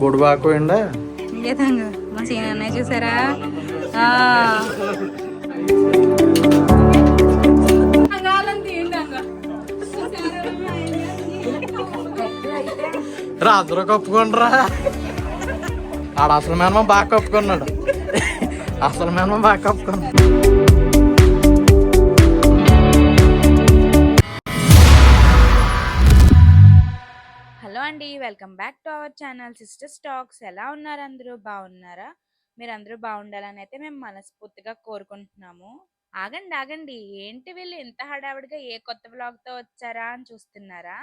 బొడు ఇంకేతంగా మా చూసారా? ఆ. రా అందరూ కప్పుకోండిరా ఆడ అసలు మేనమా బాగా కప్పుకున్నాడు. అసలు మేనమా బాగా కప్పుకున్నాడు. అండి. Welcome back to our channel sister stocks. ఎలా ఉన్నారు అందరూ? బాగున్నారా మీరు అందరూ బాగుండాలని అయితే మేము మనస్ఫూర్తిగా కోరుకుంటున్నాము. ఆగండి ఆగండి. ఏంటి వీళ్ళు ఇంత హడావిడిగా ఏ కొత్త బ్లాగ్తో వచ్చారా అని చూస్తున్నారా?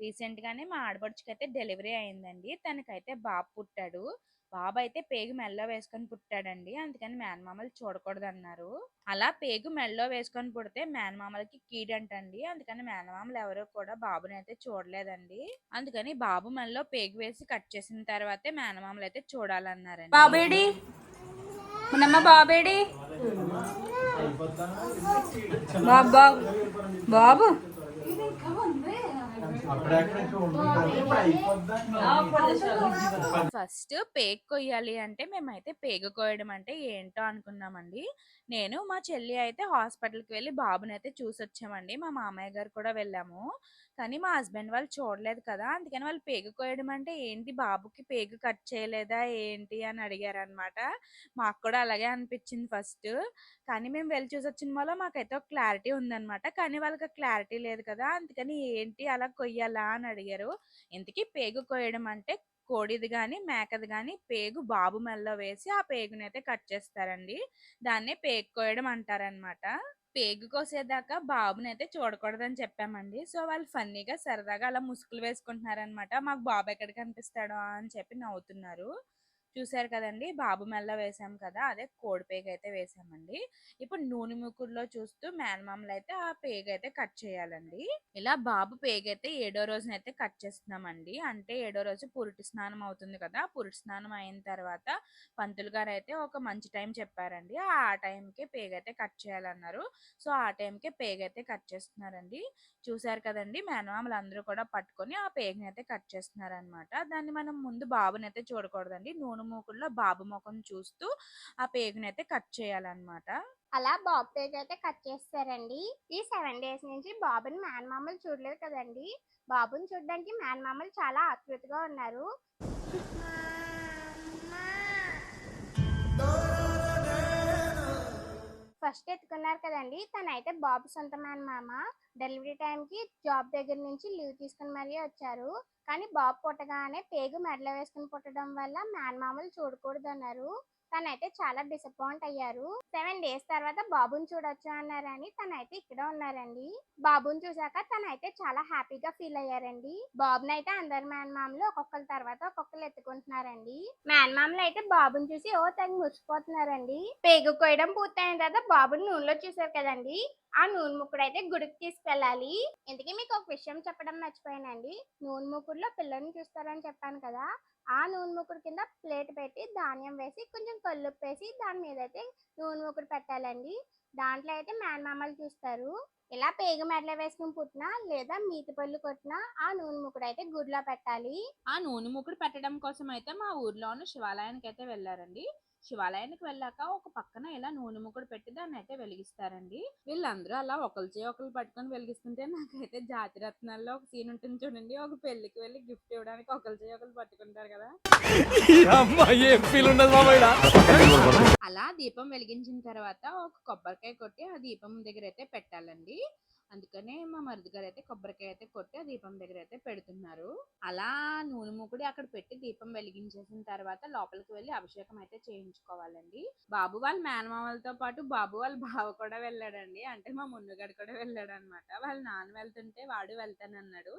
రీసెంట్గానే మా ఆడపడుచుకైతే అయితే డెలివరీ అయిందండి. తనకైతే బాబు పుట్టాడు. బాబు అయితే పేగు మెల్లో వేసుకొని పుట్టాడండి. అందుకని మేనమామలు చూడకూడదు అన్నారు అలా పేగు మెల్లో వేసుకొని పుడితే మేనమామలకి కీడంటండి. అందుకని మేనమామలు ఎవరు కూడా బాబుని అయితే చూడలేదండి. అందుకని బాబు మెల్లో పేగు వేసి కట్ చేసిన తర్వాతే మేనమామలు అయితే చూడాలన్నారండి. బాబేడి? మనమ్మ బాబేడి? బాబు బాబు బాబు. ఫస్ట్ పేగు కొయ్యాలి అంటే మేమైతే పేగు కోయడం అంటే ఏంటో అనుకున్నామండి. నేను మా చెల్లి అయితే హాస్పిటల్కి వెళ్ళి బాబుని అయితే చూసి వచ్చామండి మా మామయ్య గారు కూడా వెళ్ళాము. కానీ మా హస్బెండ్ వాళ్ళు చూడలేదు కదా! అందుకని వాళ్ళు పేగు కోయడం అంటే ఏంటి? బాబుకి పేగు కట్ చేయలేదా? ఏంటి? అని అడిగారు అనమాట మాకు కూడా అలాగే అనిపించింది ఫస్ట్. కానీ మేము వెళ్ళి చూసి వచ్చిన వల్ల మాకైతే ఒక క్లారిటీ ఉందన్నమాట. కానీ వాళ్ళకి క్లారిటీ లేదు కదా! అందుకని ఏంటి? అలా కొయ్యాలా? అని అడిగారు. ఇంతకీ పేగు కోయడం అంటే కోడిది కానీ మేకది కానీ పేగు బాబు మెల్లో వేసి ఆ పేగునైతే కట్ చేస్తారండి. దాన్నే పేగు కోయడం అంటారనమాట పేగు కోసేదాకా బాబునైతే చూడకూడదని చెప్పామండి. సో వాళ్ళు ఫన్నీగా సరదాగా అలా ముసుగులు వేసుకుంటున్నారనమాట మాకు బాబు ఎక్కడ కనిపిస్తాడో అని చెప్పి నవ్వుతున్నారు. చూసారు కదండి! బాబు మెల్ల వేసాం కదా! అదే కోడి పేగ అయితే వేసామండి. ఇప్పుడు నూనె ముక్కుడులో చూస్తూ మేనమామలు అయితే ఆ పేగ అయితే కట్ చేయాలండి. ఇలా బాబు పేగ అయితే ఏడో రోజున అయితే కట్ చేస్తున్నామండి. అంటే ఏడో రోజు పురిటి స్నానం అవుతుంది కదా! పురిటి స్నానం అయిన తర్వాత పంతులు గారు అయితే ఒక మంచి టైం చెప్పారండి. ఆ టైంకే పేగ అయితే కట్ చేయాలన్నారు. సో ఆ టైంకే పేగ అయితే కట్ చేస్తున్నారండి. చూసారు కదండి! మేనమామలు అందరూ కూడా పట్టుకొని ఆ పేగని అయితే కట్ చేస్తున్నారనమాట దాన్ని మనం ముందు బాబుని అయితే చూడకూడదండి. నూనె మూకుల్లో బాబు ముఖం చూస్తూ ఆ పేగునైతే అయితే కట్ చేయాలన్నమాట. అలా బాబు పేజ్ అయితే కట్ చేస్తారండి. ఈ సెవెన్ డేస్ నుంచి బాబుని మేనమామలు చూడలేదు కదండి. బాబుని చూడడానికి మేనమామలు చాలా ఆకృతిగా ఉన్నారు. ఫస్ట్ ఎత్తుకున్నారు కదండి. తనైతే బాబు సొంత మేనమామ డెలివరీ టైంకి జాబ్ దగ్గర నుంచి లీవ్ తీసుకుని మరీ వచ్చారు. కానీ బాబు పుట్టగానే పేగు మెడలో వేసుకుని పుట్టడం వల్ల మేనమామలు చూడకూడదు అన్నారు తనైతే చాలా డిసప్పాయింట్ అయ్యారు. సెవెన్ డేస్ తర్వాత బాబుని చూడొచ్చు అన్నారని తనైతే ఇక్కడ ఉన్నారండి. బాబుని చూసాక తనైతే చాలా హ్యాపీగా ఫీల్ అయ్యారండి. బాబుని అయితే అందరు మేనమామలు ఒక్కొక్కరి తర్వాత ఒక్కొక్కరు ఎత్తుకుంటున్నారండి. మేనమామలు అయితే బాబుని చూసి ఓ తగ్గి మురిసిపోతున్నారండి. పేగు కోయడం పూర్తయిన తర్వాత బాబుని నూనెలో చూసారు కదండి. ఆ నూనె ముక్కడైతే గుడికి గుడికి తీసుకెళ్ళాలి ఇందుకే మీకు ఒక విషయం చెప్పడం మర్చిపోయానండి. నూనె మూకుడులో పిల్లల్ని చూస్తారని చెప్పాను కదా ఆ నూనె ముక్కుడు కింద ప్లేట్ పెట్టి ధాన్యం వేసి కొంచెం కల్లుప్పు వేసి దాని మీద అయితే నూనె మూకుడు పెట్టాలండి. దాంట్లో అయితే మేనమామలు చూస్తారు. ఇలా పేగు మెడలో వేసుకుని పుట్టినా లేదా మీతి పళ్ళు కొట్టినా ఆ నూనె ముకుడు అయితే గుడిలో పెట్టాలి. ఆ నూనె ముకుడు పెట్టడం కోసం అయితే మా ఊర్లో ఉన్న శివాలయానికి అయితే వెళ్ళారండి. శివాలయానికి వెళ్ళాక ఒక పక్కన ఇలా నూనె ముక్కుడు పెట్టి దాన్ని అయితే వెలిగిస్తారండి. వీళ్ళందరూ అలా ఒకరి చేయి ఒకరు పట్టుకొని వెలిగిస్తుంటే నాకైతే జాతి రత్నాల్లో ఒక సీన్ ఉంటుంది చూడండి. ఒక పెళ్ళికి వెళ్ళి గిఫ్ట్ ఇవ్వడానికి ఒకరి చేయి ఒకరు పట్టుకుంటారు కదా. అలా దీపం వెలిగించిన తర్వాత ఒక కొబ్బరికాయ కొట్టి ఆ దీపం దగ్గర అయితే పెట్టాలండి. అందుకనే మా మరిది గారు అయితే కొబ్బరికాయ అయితే కొట్టి ఆ దీపం దగ్గర అయితే పెడుతున్నారు. అలా నూనె మూకుడి అక్కడ పెట్టి దీపం వెలిగించేసిన తర్వాత లోపలికి వెళ్ళి అభిషేకం అయితే చేయించుకోవాలండి. బాబు వాళ్ళ మేనమామలతో పాటు బాబు వాళ్ళ బావ కూడా వెళ్ళాడండి. అంటే మా మున్నుగాడు కూడా వెళ్ళాడు అనమాట వాళ్ళ నాన్న వెళ్తుంటే వాడు వెళ్తానన్నాడు.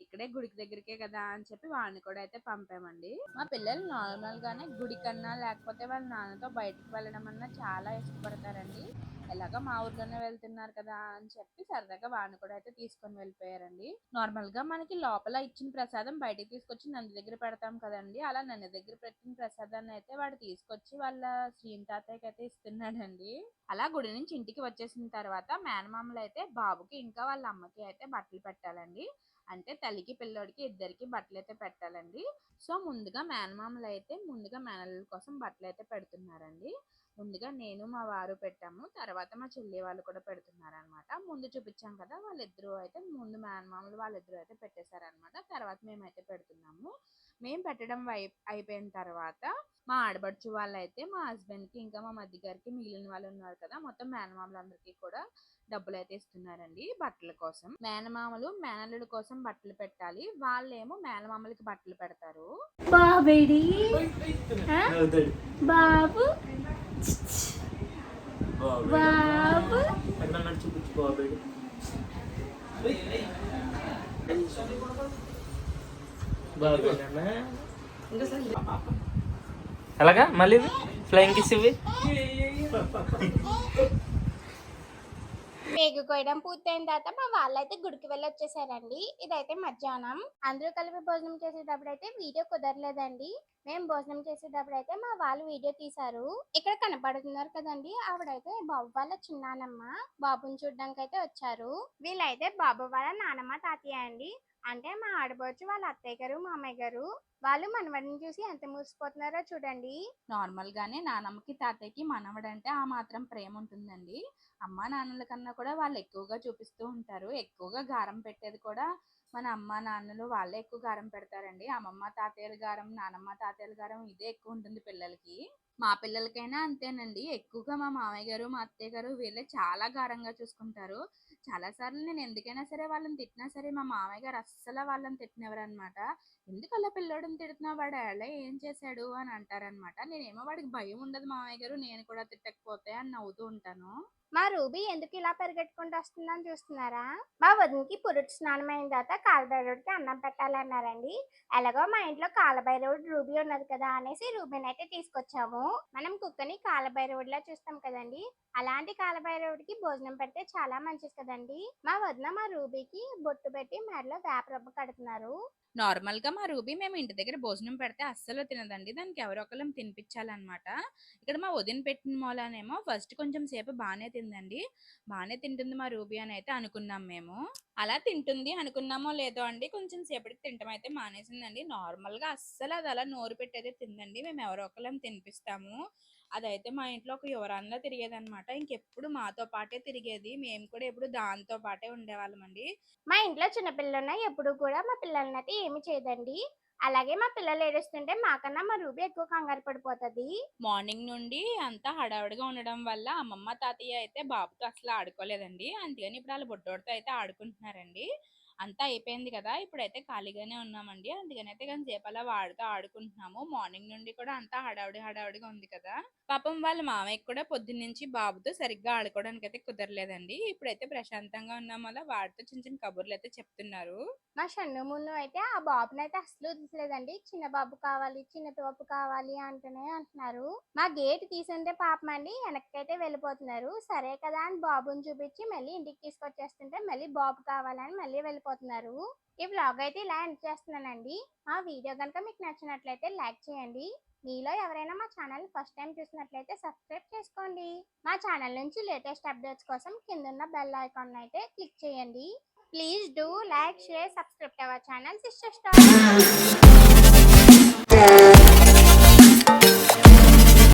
ఇక్కడే గుడికి దగ్గరికే కదా అని చెప్పి వాడిని కూడా అయితే పంపామండి. మా పిల్లలు నార్మల్ గానే గుడి కన్నా లేకపోతే వాళ్ళ నాన్నతో బయటకు వెళ్ళడం అన్నా చాలా ఇష్టపడతారండి. ఎలాగో మా ఊర్లోనే వెళ్తున్నారు కదా అని చెప్పి సరదాగా వాడిని కూడా అయితే తీసుకొని వెళ్ళిపోయారండి. నార్మల్గా మనకి లోపల ఇచ్చిన ప్రసాదం బయటికి తీసుకొచ్చి నంది దగ్గర పెడతాం కదండి. అలా నంది దగ్గర పెట్టిన ప్రసాదాన్ని అయితే వాడు తీసుకొచ్చి వాళ్ళ శ్రీని తాతయ్యకి అయితే ఇస్తున్నాడండి. అలా గుడి నుంచి ఇంటికి వచ్చేసిన తర్వాత మేనమామలు అయితే బాబుకి ఇంకా వాళ్ళ అమ్మకి అయితే బట్టలు పెట్టాలండి. అంటే తల్లికి పిల్లోడికి ఇద్దరికి బట్టలు అయితే పెట్టాలండి. సో ముందుగా మేనమామలు అయితే ముందుగా మేనల కోసం బట్టలు అయితే పెడుతున్నారండి. ముందుగా నేను మా వారు పెట్టాము. తర్వాత మా చెల్లి వాళ్ళు కూడా పెడుతున్నారు అనమాట ముందు చూపించాం కదా వాళ్ళిద్దరూ అయితే ముందు మేనమామలు వాళ్ళిద్దరూ అయితే పెట్టేశారనమాట. తర్వాత మేమైతే పెడుతున్నాము. మేము పెట్టడం అయిపోయిన తర్వాత మా ఆడబడుచు వాళ్ళు అయితే మా హస్బెండ్కి ఇంకా మా మధ్య గారికి మిగిలిన వాళ్ళు ఉన్నారు కదా మొత్తం మేనమామలందరికీ కూడా డబ్బులు అయితే ఇస్తున్నారండి బట్టల కోసం. మేనమామలు మేనల్లుడి కోసం బట్టలు పెట్టాలి. వాళ్ళేమో మేనమామలకి బట్టలు పెడతారు. బాబేడి. బాబు. బాబు. ఎలాగా? మళ్ళీ ఫ్లయింగ్ కిస్ ఇవి? పేగు కోయడం పూర్తయిన తర్వాత మా వాళ్ళైతే గుడికి వెళ్ళి వచ్చేసారండి. ఇదైతే మధ్యాహ్నం. అందరూ కలిపి భోజనం చేసేటప్పుడు అయితే వీడియో కుదరలేదండి. మేము భోజనం చేసేటప్పుడు అయితే మా వాళ్ళు వీడియో తీశారు. ఇక్కడ కనపడుతున్నారు కదండి. ఆవిడైతే బాబు వాళ్ళ చిన్నానమ్మ. బాబుని చూడడానికి అయితే వచ్చారు. వీళ్ళైతే బాబు వాళ్ళ నానమ్మ తాతయ్య అండి. అంటే మా ఆడబోచ్చు వాళ్ళ అత్తయ్య గారు మామయ్య గారు వాళ్ళు మనవడిని చూసి ఎంత మురిసిపోతున్నారో చూడండి. నార్మల్ గానే నానమ్మకి తాతయ్యకి మనవడంటే ఆ మాత్రం ప్రేమ ఉంటుందండి. అమ్మ నాన్నల కన్నా కూడా వాళ్ళు ఎక్కువగా చూపిస్తూ ఉంటారు. ఎక్కువగా గారం పెట్టేది కూడా మన అమ్మ నాన్నలు వాళ్ళే ఎక్కువ గారం పెడతారండి. అమ్మమ్మ తాతయ్యల గారం నానమ్మ తాతయ్యల గారం ఇదే ఎక్కువ ఉంటుంది పిల్లలకి. మా పిల్లలకైనా అంతేనండి. ఎక్కువగా మా మామయ్య గారు మా అత్తయ్య గారు వీళ్ళే చాలా గారంగా చూసుకుంటారు. చాలా సార్లు నేను ఎందుకైనా సరే వాళ్ళని తిట్టినా సరే మా మామయ్య గారు అస్సలు వాళ్ళని తిట్టినవారు అనమాట ఎందుకు అలా పిల్లోడిని తిడుతున్నావు? వాడు అలా ఏం చేశాడు? అని అంటారనమాట. నేనేమో వాడికి భయం ఉండదు మామయ్య గారు నేను కూడా తిట్టకపోతే అని నవ్వుతూ ఉంటాను. మా రూబీ ఎందుకు ఇలా పరిగెట్టుకుంటూ వస్తుందని చూస్తున్నారా? మా వదినకి పురుడు స్నానం అయిన తర్వాత కాలభైరవుడికి అన్నం పెట్టాలన్నారండి. ఎలాగో మా ఇంట్లో కాలభైరవుడు రూబీ ఉన్నది కదా అనేసి రూబీని అయితే తీసుకొచ్చాము. మనం కుక్కని కాలభైరవుడిలా చూస్తాం కదండి. అలాంటి కాలభైరవుడికి భోజనం పెడితే చాలా మంచిది కదండి. మా వదిన మా రూబీకి బొట్టు పెట్టి మెడలో వేపరబ్బ కడుతున్నారు. నార్మల్గా మా రూబీ మేము ఇంటి దగ్గర భోజనం పెడితే అస్సలు తినదండి. దానికి ఎవరో తినిపించాలన్నమాట. ఇక్కడ మా వదిన పెట్టిన మూలనేమో ఫస్ట్ కొంచెం సేపు బాగానే తిందండి. బాగానే తింటుంది మా రూబీ అని అయితే అనుకున్నాం మేము. అలా తింటుంది అనుకున్నామో లేదో అండి కొంచెం సేపటికి తినటం అయితే మానేసిందండి. నార్మల్గా అస్సలు అది అలా నోరు పెట్టేదే తిందండి. మేము ఎవరో ఒకళ్ళం తినిపిస్తాము అదైతే మా ఇంట్లో ఒక యువరాన్లా తిరిగేది అనమాట ఇంకెప్పుడు మాతో పాటే తిరిగేది. మేము కూడా ఎప్పుడు దాంతో పాటే ఉండేవాళ్ళం అండి మా ఇంట్లో చిన్నపిల్లలు ఉన్నాయి ఎప్పుడు కూడా మా పిల్లల్ని అయితే ఏమి చేయదండి. అలాగే మా పిల్లలు ఏడుస్తుంటే మాకన్నా మా రూబీ ఎక్కువ కంగారు పడిపోతుంది. మార్నింగ్ నుండి అంతా హడావిడిగా ఉండడం వల్ల అమ్మమ్మ తాతయ్య అయితే బాబుతో అసలు ఆడుకోలేదండి. అందుకని ఇప్పుడు వాళ్ళ బుడ్డోడితో అయితే ఆడుకుంటున్నారండి. అంతా అయిపోయింది కదా! ఇప్పుడైతే ఖాళీగానే ఉన్నామండి. అందుకని అయితే కొంచెంసేపు అలా వాడుతూ ఆడుకుంటున్నాము. మార్నింగ్ నుండి కూడా అంతా హడావిడి హడావిడిగా ఉంది కదా! పాపం వాళ్ళ మామయ్య కూడా పొద్దున్నుంచి బాబుతో సరిగ్గా ఆడుకోవడానికి అయితే కుదరలేదండి. ఇప్పుడైతే ప్రశాంతంగా ఉన్నాం వల్ల వాడితో చిన్న చిన్న కబుర్లు అయితే చెప్తున్నారు. మా షన్ను మున్ను అయితే ఆ బాబుని అయితే అసలు తీసలేదండి చిన్న బాబు కావాలి చిన్న బాబు కావాలి అంటూనే అంటున్నారు. మా గేట్ తీసుంటే పాపం అండి వెనక్కైతే వెళ్ళిపోతున్నారు. సరే కదా అని బాబుని చూపించి మళ్ళీ ఇంటికి తీసుకొచ్చేస్తుంటే మళ్ళీ బాబు కావాలని మళ్ళీ వెళ్ళిపోతున్నారు. ఈ వ్లాగ్ అయితే ఇలా ఎండ్ చేస్తున్నానండి. మా వీడియో కనుక మీకు నచ్చినట్లయితే లైక్ చేయండి. మీలో ఎవరైనా మా ఛానల్ ఫస్ట్ టైం చూసినట్లయితే సబ్స్క్రైబ్ చేసుకోండి. మా ఛానల్ నుంచి లేటెస్ట్ అప్డేట్స్ కోసం కింద బెల్ ఐకాన్ అయితే క్లిక్ చేయండి. Please do like share subscribe our channel sister Sister